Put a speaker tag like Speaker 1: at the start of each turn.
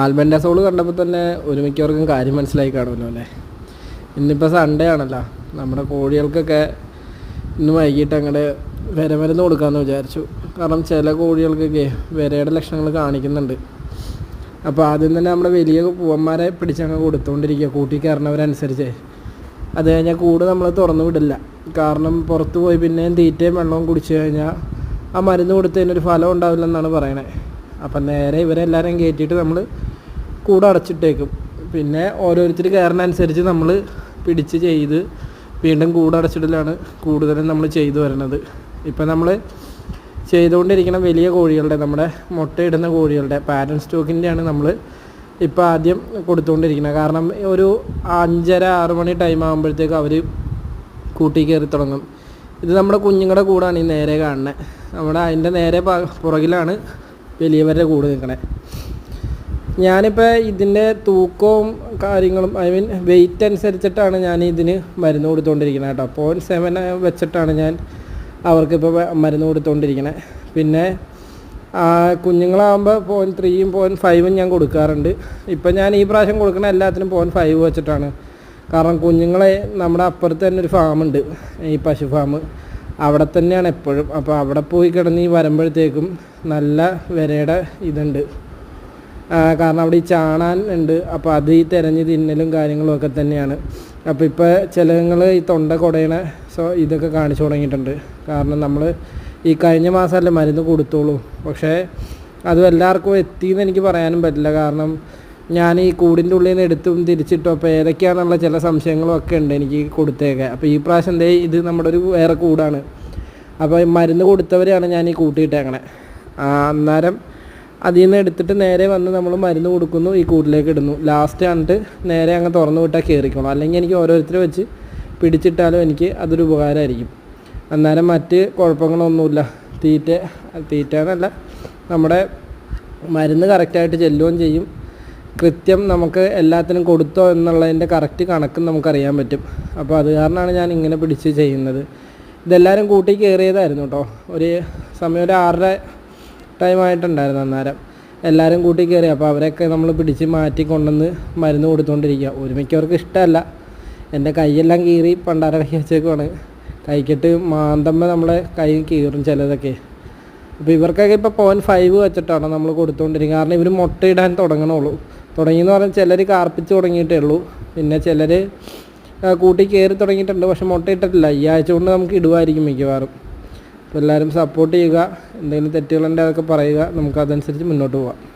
Speaker 1: Albendazole കണ്ടപ്പോൾ തന്നെ ഒരു മിക്കവർക്കും കാര്യം മനസ്സിലായി കാണുമല്ലോ അല്ലേ? ഇന്നിപ്പോൾ സൺഡേ ആണല്ലോ. നമ്മുടെ കോഴികൾക്കൊക്കെ ഇന്ന് വൈകിട്ട് അങ്ങോട്ട് വിരമരുന്ന് കൊടുക്കാമെന്ന് വിചാരിച്ചു. കാരണം ചില കോഴികൾക്കൊക്കെ വിരയുടെ ലക്ഷണങ്ങൾ കാണിക്കുന്നുണ്ട്. അപ്പോൾ ആദ്യം തന്നെ നമ്മുടെ വലിയ പൂവന്മാരെ പിടിച്ചങ്ങ് കൊടുത്തുകൊണ്ടിരിക്കുക കൂട്ടി കയറണവരനുസരിച്ച്. അത് കഴിഞ്ഞാൽ കൂട് നമ്മൾ തുറന്നു വിടില്ല. കാരണം പുറത്ത് പോയി പിന്നെയും തീറ്റയും വെള്ളവും കുടിച്ചു കഴിഞ്ഞാൽ ആ മരുന്ന് കൊടുത്തതിനൊരു ഫലം ഉണ്ടാവില്ലെന്നാണ് പറയണേ. അപ്പം നേരെ ഇവരെല്ലാവരും കയറ്റിയിട്ട് നമ്മൾ കൂട് അടച്ചിട്ടേക്കും. പിന്നെ ഓരോരുത്തർ കയറുന്നതനുസരിച്ച് നമ്മൾ പിടിച്ച് ചെയ്ത് വീണ്ടും കൂട് അടച്ചിടലാണ് കൂടുതലും നമ്മൾ ചെയ്തു വരുന്നത് ഇപ്പം നമ്മൾ ചെയ്തുകൊണ്ടിരിക്കുന്ന വലിയ കോഴികളുടെ നമ്മുടെ മുട്ടയിടുന്ന കോഴികളുടെ പാരൻ സ്റ്റോക്കിന്റെയാണ് നമ്മൾ ഇപ്പോൾ ആദ്യം കൊടുത്തുകൊണ്ടിരിക്കുന്നത്. കാരണം ഒരു അഞ്ചര ആറ് മണി ടൈം ആകുമ്പോഴത്തേക്ക് അവർ കൂട്ടി കയറി തുടങ്ങും. ഇത് നമ്മുടെ കുഞ്ഞുങ്ങളുടെ കൂടാണ് ഈ നേരെ കാണുന്നത് നമ്മുടെ അതിന്റെ നേരെ പുറകിലാണ് വലിയവരുടെ കൂട് നിൽക്കണേ. ഞാനിപ്പോൾ ഇതിന്റെ തൂക്കവും കാര്യങ്ങളും ഐ മീൻ വെയിറ്റ് അനുസരിച്ചിട്ടാണ് ഞാൻ ഇതിന് മരുന്ന് കൊടുത്തുകൊണ്ടിരിക്കുന്നത് കേട്ടോ. പോയിന്റ് സെവൻ വെച്ചിട്ടാണ് ഞാൻ അവർക്കിപ്പോൾ മരുന്ന് കൊടുത്തുകൊണ്ടിരിക്കുന്നത് പിന്നെ കുഞ്ഞുങ്ങളാകുമ്പോൾ പോയിന്റ് ത്രീയും പോയിന്റ് ഫൈവും ഞാൻ കൊടുക്കാറുണ്ട്. ഇപ്പം ഞാൻ ഈ പ്രാവശ്യം കൊടുക്കുന്ന എല്ലാത്തിനും പോയിന്റ് ഫൈവ് വെച്ചിട്ടാണ്. കാരണം കുഞ്ഞുങ്ങളെ നമ്മുടെ അപ്പുറത്ത് തന്നെ ഒരു ഫാമുണ്ട് ഈ പശു ഫാം അവിടെ തന്നെയാണ് എപ്പോഴും. അപ്പോൾ അവിടെ പോയി കിടന്ന് ഈ വരുമ്പോഴത്തേക്കും നല്ല വിരയുടെ ഇതുണ്ട്. കാരണം അവിടെ ഈ ചാണാൻ ഉണ്ട്. അപ്പോൾ അത് ഈ തിരഞ്ഞ് തിന്നലും കാര്യങ്ങളും ഒക്കെ തന്നെയാണ്. അപ്പോൾ ഇപ്പോൾ ചിലങ്ങൾ ഈ തൊണ്ട കുടയണ സോ ഇതൊക്കെ കാണിച്ചു തുടങ്ങിയിട്ടുണ്ട്. കാരണം നമ്മൾ ഈ കഴിഞ്ഞ മാസമല്ലേ മരുന്ന് കൊടുത്തോളൂ പക്ഷേ അതും എല്ലാവർക്കും എത്തിയെന്ന് എനിക്ക് പറയാനും പറ്റില്ല. കാരണം ഞാൻ ഈ കൂടിന്റെ ഉള്ളിൽ നിന്ന് എടുത്തും തിരിച്ചിട്ടും അപ്പോൾ ഏതൊക്കെയാണെന്നുള്ള ചില സംശയങ്ങളും ഒക്കെ ഉണ്ട് എനിക്ക് കൊടുത്തേക്കെ അപ്പോൾ ഈ പ്രാവശ്യം ദേ ഇത് നമ്മുടെ ഒരു വേറെ കൂടാണ്. അപ്പോൾ മരുന്ന് കൊടുത്തവരെയാണ് ഞാൻ ഈ കൂട്ടിയിട്ടേക്കണേ അന്നേരം അതിൽ നിന്ന് എടുത്തിട്ട് നേരെ വന്ന് നമ്മൾ മരുന്ന് കൊടുക്കുന്നു ഈ കൂട്ടിലേക്ക് ഇടുന്നു. ലാസ്റ്റ് ആണിട്ട് നേരെ അങ്ങ് തുറന്നു വിട്ടാൽ കയറിക്കണം അല്ലെങ്കിൽ എനിക്ക് ഓരോരുത്തരെ വെച്ച് പിടിച്ചിട്ടാലും എനിക്ക് അതൊരു ഉപകാരമായിരിക്കും. അന്നേരം മറ്റ് കുഴപ്പങ്ങളൊന്നുമില്ല. തീറ്റ തീറ്റ എന്നല്ല. നമ്മുടെ മരുന്ന് കറക്റ്റായിട്ട് ചെല്ലുകയും ചെയ്യും. കൃത്യം നമുക്ക് എല്ലാത്തിനും കൊടുത്തോ എന്നുള്ളതിന്റെ കറക്റ്റ് കണക്കും നമുക്കറിയാൻ പറ്റും. അപ്പോൾ അത് കാരണമാണ് ഞാൻ ഇങ്ങനെ പിടിച്ച് ചെയ്യുന്നത്. ഇതെല്ലാവരും കൂട്ടി കയറിയതായിരുന്നു കേട്ടോ. ഒരു സമയം ഒരു ആറര ടൈം ആയിട്ടുണ്ടായിരുന്നു അന്നേരം. എല്ലാവരും കൂട്ടി കയറി. അപ്പോൾ അവരെയൊക്കെ നമ്മൾ പിടിച്ച് മാറ്റി കൊണ്ടുവന്ന് മരുന്ന് കൊടുത്തുകൊണ്ടിരിക്കുക ഒരു മിക്കവർക്ക് ഇഷ്ടമല്ല. എന്റെ കൈയെല്ലാം കീറി പണ്ടാരടക്കി വെച്ചേക്കുവാണ്. കൈക്കിട്ട് മാന്തമ്മ നമ്മളെ കൈ കീറും ചിലതൊക്കെ. അപ്പോൾ ഇവർക്കൊക്കെ ഇപ്പോൾ പോയിന്റ് ഫൈവ് വെച്ചിട്ടാണ് നമ്മൾ കൊടുത്തുകൊണ്ടിരിക്കുക കാരണം ഇവർ മുട്ടയിടാൻ തുടങ്ങണുള്ളൂ തുടങ്ങിയെന്ന് പറഞ്ഞാൽ ചിലർ കാർപ്പിച്ച് തുടങ്ങിയിട്ടേ ഉള്ളൂ. പിന്നെ ചിലർ കൂട്ടി കയറി തുടങ്ങിയിട്ടുണ്ട്. പക്ഷെ മുട്ടയിട്ടിട്ടില്ല. ഈ ആഴ്ച കൊണ്ട് നമുക്ക് ഇടുമായിരിക്കും മിക്കവാറും. അപ്പോൾ എല്ലാവരും സപ്പോർട്ട് ചെയ്യുക. എന്തെങ്കിലും തെറ്റുകളുണ്ടെങ്കിൽ അതൊക്കെ പറയുക. നമുക്ക് അതനുസരിച്ച് മുന്നോട്ട് പോകാം